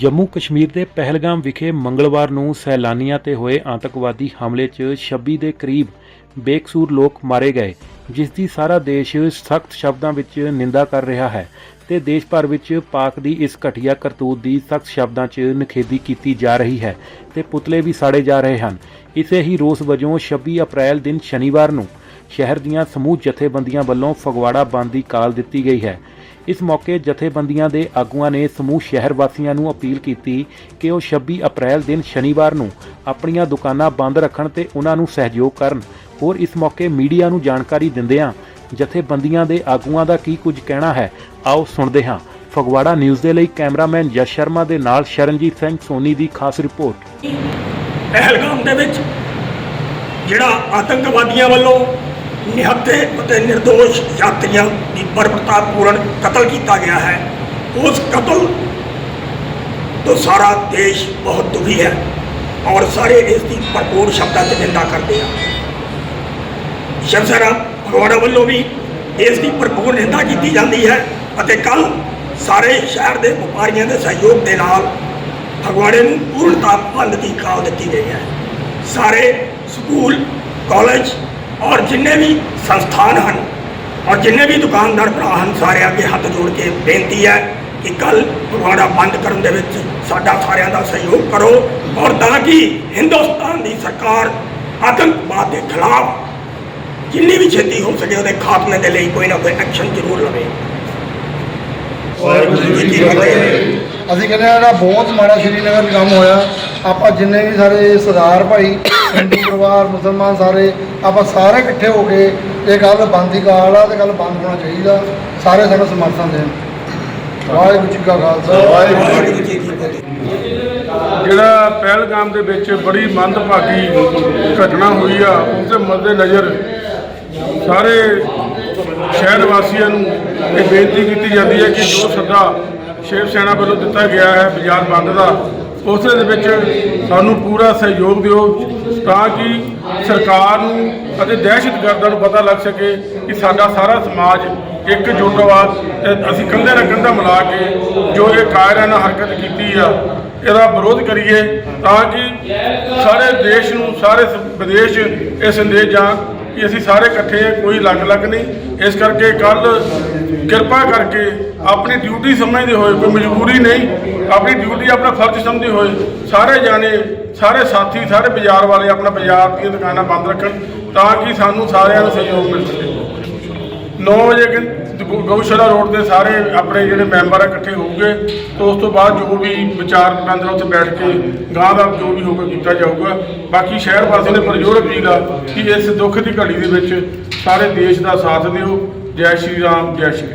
ਜੰਮੂ ਕਸ਼ਮੀਰ ਦੇ ਪਹਿਲਗਾਮ ਵਿਖੇ ਮੰਗਲਵਾਰ ਨੂੰ ਸੈਲਾਨੀਆਂ ਤੇ ਹੋਏ ਆਤੰਕਵਾਦੀ ਹਮਲੇ 'ਚ 26 ਦੇ ਕਰੀਬ ਬੇਕਸੂਰ ਲੋਕ ਮਾਰੇ ਗਏ, ਜਿਸ ਦੀ ਸਾਰਾ ਦੇਸ਼ ਸਖਤ ਸ਼ਬਦਾਂ ਵਿੱਚ ਨਿੰਦਾ ਕਰ ਰਿਹਾ ਹੈ ਤੇ ਦੇਸ਼ ਭਰ ਵਿੱਚ ਪਾਕ ਦੀ ਇਸ ਘਟੀਆ ਕਰਤੂਤ ਦੀ ਸਖਤ ਸ਼ਬਦਾਂ 'ਚ ਨਿਖੇਧੀ ਕੀਤੀ ਜਾ ਰਹੀ ਹੈ ਤੇ ਪੁਤਲੇ ਵੀ ਸਾੜੇ ਜਾ ਰਹੇ ਹਨ। ਇਸੇ ਹੀ ਰੋਸ ਵਜੋਂ 26 ਅਪ੍ਰੈਲ ਦਿਨ ਸ਼ਨੀਵਾਰ ਨੂੰ ਸ਼ਹਿਰ ਦੀਆਂ ਸਮੂਹ ਜਥੇਬੰਦੀਆਂ ਵੱਲੋਂ ਫਗਵਾੜਾ ਬੰਦ ਦੀ ਕਾਲ ਦਿੱਤੀ ਗਈ ਹੈ। ਇਸ ਮੌਕੇ ਜਥੇਬੰਦੀਆਂ ਦੇ ਆਗੂਆਂ ਨੇ ਸਮੂਹ ਸ਼ਹਿਰ ਵਾਸੀਆਂ ਨੂੰ ਅਪੀਲ ਕੀਤੀ ਕਿ ਉਹ 26 ਅਪ੍ਰੈਲ ਦਿਨ ਸ਼ਨੀਵਾਰ ਨੂੰ ਆਪਣੀਆਂ ਦੁਕਾਨਾਂ ਬੰਦ ਰੱਖਣ ਤੇ ਉਹਨਾਂ ਨੂੰ ਸਹਿਯੋਗ ਕਰਨ। ਹੋਰ ਇਸ ਮੌਕੇ ਮੀਡੀਆ ਨੂੰ ਜਾਣਕਾਰੀ ਦਿੰਦਿਆਂ ਜਥੇਬੰਦੀਆਂ ਦੇ ਆਗੂਆਂ ਦਾ ਕੀ ਕੁਝ ਕਹਿਣਾ ਹੈ, ਆਓ ਸੁਣਦੇ ਹਾਂ। ਫਗਵਾੜਾ ਨਿਊਜ਼ ਦੇ ਲਈ ਕੈਮਰਾਮੈਨ ਜਸ ਸ਼ਰਮਾ ਦੇ ਨਾਲ ਸ਼ਰਨਜੀਤ ਸਿੰਘ ਸੋਨੀ ਦੀ ਖਾਸ ਰਿਪੋਰਟ। ਪਹਿਲਗਾਮ ਦੇ ਵਿੱਚ ਜਿਹੜਾ ਆਤੰਕਵਾਦੀਆਂ ਵੱਲੋਂ ਨਿਹੱਥੇ ਅਤੇ નિર્ਦੋਸ਼ ਯਾਤਰੀਆਂ ਦੀ ਬਰਬਰਤਾਪੂਰਨ ਕਤਲ ਕੀਤਾ ਗਿਆ ਹੈ। ਉਸ ਕਤਲ ਤੋਂ ਸਾਰਾ ਦੇਸ਼ ਬਹੁਤ ਦੁਖੀ ਹੈ ਔਰ ਸਾਰੇ ਇਸ ਦੀ ਭਰਪੂਰ ਸ਼ਬਦਾਂ 'ਚ ਨਿੰਦਾ ਕਰਦੇ ਆ। ਸ਼ਿਵ ਸੈਨਾ ਫਗਵਾੜਾ ਵੱਲੋਂ ਵੀ ਇਸ ਦੀ ਭਰਪੂਰ ਨਿੰਦਾ ਕੀਤੀ ਜਾਂਦੀ ਹੈ ਅਤੇ ਕੱਲ ਸਾਰੇ ਸ਼ਹਿਰ ਦੇ ਵਪਾਰੀਆਂ ਦੇ ਸਹਿਯੋਗ ਦੇ ਨਾਲ ਫਗਵਾੜੇ ਨੂੰ ਪੂਰਨਤਾ ਬੰਦ ਦੀ ਕਾਲ ਦਿੱਤੀ ਗਈ ਹੈ। ਸਾਰੇ ਸਕੂਲ, ਕਾਲਜ ਔਰ ਜਿੰਨੇ ਵੀ ਸੰਸਥਾਨ ਹਨ ਔਰ ਜਿੰਨੇ ਵੀ ਦੁਕਾਨਦਾਰ ਭਰਾ ਹਨ ਸਾਰੇ ਅੱਗੇ ਹੱਥ ਜੋੜ ਕੇ ਬੇਨਤੀ ਹੈ ਕਿ ਕੱਲ ਫਗਵਾੜਾ ਬੰਦ ਕਰਨ ਦੇ ਵਿੱਚ ਸਾਡਾ ਸਾਰਿਆਂ ਦਾ ਸਹਿਯੋਗ ਕਰੋ ਔਰ ਤਾਂ ਕਿ ਹਿੰਦੁਸਤਾਨ ਦੀ ਸਰਕਾਰ ਆਤੰਕਵਾਦ ਦੇ ਖਿਲਾਫ ਜਿੰਨੀ ਵੀ ਛੇਤੀ ਹੋ ਸਕੇ ਉਹਦੇ ਖਾਤਮੇ ਦੇ ਲਈ ਕੋਈ ਨਾ ਕੋਈ ਐਕਸ਼ਨ ਜ਼ਰੂਰ ਲਵੇ। ਅਸੀਂ ਕਹਿੰਦੇ ਹਾਂ ਨਾ ਬਹੁਤ ਮਾੜਾ ਸ਼੍ਰੀਨਗਰ ਕੰਮ ਹੋਇਆ ਆਪਾਂ ਜਿੰਨੇ ਵੀ ਸਾਰੇ ਸਰਦਾਰ ਭਾਈ ਪਰਿਵਾਰ, ਮੁਸਲਮਾਨ ਸਾਰੇ, ਆਪਾਂ ਸਾਰੇ ਇਕੱਠੇ ਹੋ ਕੇ ਇਹ ਗੱਲ ਬੰਦ ਦੀ ਕਾਲ ਆ ਤੇ ਗੱਲ ਬੰਦ ਹੋਣਾ ਚਾਹੀਦਾ। ਸਾਰੇ ਸਾਨੂੰ ਸਮਰਥਨ ਦੇਣ। ਵਾਹਿਗੁਰੂ ਜੀ ਕਾ ਖਾਲਸਾ। ਵਾਹਿਗੁਰੂ ਜੀ ਕੀ ਫਤਿਹ ਜਿਹੜਾ ਪਹਿਲਗਾਮ ਦੇ ਵਿੱਚ ਬੜੀ ਮੰਦਭਾਗੀ ਘਟਨਾ ਹੋਈ ਆ, ਉਸ ਦੇ ਮੱਦੇ ਨਜ਼ਰ ਸਾਰੇ ਸ਼ਹਿਰ ਵਾਸੀਆਂ ਨੂੰ ਇਹ ਬੇਨਤੀ ਕੀਤੀ ਜਾਂਦੀ ਹੈ ਕਿ ਜੋ ਸੱਦਾ ਸ਼ਿਵ ਸੈਨਾ ਵੱਲੋਂ ਦਿੱਤਾ ਗਿਆ ਹੈ, ਬਾਜ਼ਾਰ ਬੰਦ ਦਾ ਉਸ ਦੇ ਵਿੱਚ ਸਾਨੂੰ ਪੂਰਾ ਸਹਿਯੋਗ ਦਿਓ ਤਾਂ ਕਿ ਸਰਕਾਰ ਨੂੰ ਅਤੇ ਦਹਿਸ਼ਤਗਰਦਾਂ ਨੂੰ ਪਤਾ ਲੱਗ ਸਕੇ ਕਿ ਸਾਡਾ ਸਾਰਾ ਸਮਾਜ ਇੱਕ ਜੁਟ ਵਾ ਤੇ ਅਸੀਂ ਕੰਧੇ ਨਾਲ ਕੰਧਾ ਮਿਲਾ ਕੇ ਜੋ ਇਹ ਕਾਇਰਾਨਾ ਹਰਕਤ ਕੀਤੀ ਆ, ਇਹਦਾ ਵਿਰੋਧ ਕਰੀਏ ਤਾਂ ਕਿ ਸਾਰੇ ਦੇਸ਼ ਨੂੰ, ਸਾਰੇ ਵਿਦੇਸ਼ ਇਹ ਸੰਦੇਸ਼ ਜਾਣ ਕਿ ਅਸੀਂ ਸਾਰੇ ਇਕੱਠੇ ਹਾਂ, ਕੋਈ ਅਲੱਗ-ਅਲੱਗ ਨਹੀਂ। ਇਸ ਕਰਕੇ ਕੱਲ ਕਿਰਪਾ ਕਰਕੇ ਆਪਣੀ ਡਿਊਟੀ ਸਮਝਦੇ ਹੋਏ, ਕੋਈ ਮਜਬੂਰੀ ਨਹੀਂ, ਆਪਣੀ ਡਿਊਟੀ ਆਪਣਾ ਫਰਜ਼ ਸਮਝਦੇ ਹੋਏ ਸਾਰੇ ਜਾਣੇ, ਸਾਰੇ ਸਾਥੀ, ਸਾਰੇ ਬਾਜ਼ਾਰ ਵਾਲੇ ਆਪਣਾ ਬਾਜ਼ਾਰ ਦੀਆਂ ਦੁਕਾਨਾਂ ਬੰਦ ਰੱਖਣ ਤਾਂ ਕਿ ਸਾਨੂੰ ਸਾਰਿਆਂ ਨੂੰ ਸਹਿਯੋਗ ਮਿਲ ਸਕੇ। 9 ਵਜੇ ਕਿ ਗਊਸ਼ਾਲਾ ਰੋਡ ਦੇ ਸਾਰੇ ਆਪਣੇ ਜਿਹੜੇ ਮੈਂਬਰ ਆ ਇਕੱਠੇ ਹੋਊਗੇ ਤੇ ਉਸ ਤੋਂ ਬਾਅਦ ਜੋ ਵੀ ਵਿਚਾਰ ਵਟਾਂਦਰਾ ਉੱਥੇ ਬੈਠ ਕੇ ਗਾਂ ਦਾ ਜੋ ਵੀ ਹੋਊਗਾ ਕੀਤਾ ਜਾਊਗਾ। ਬਾਕੀ ਸ਼ਹਿਰ ਵਾਸੀਆਂ ਨੇ ਪਰਜੋਰ ਅਪੀਲ ਆ ਕਿ ਇਸ ਦੁੱਖ ਦੀ ਘੜੀ ਦੇ ਵਿੱਚ ਸਾਰੇ ਦੇਸ਼ ਦਾ ਸਾਥ ਦਿਓ। ਜੈ ਸ਼੍ਰੀ ਰਾਮ ਜੈ ਸ਼੍ਰੀ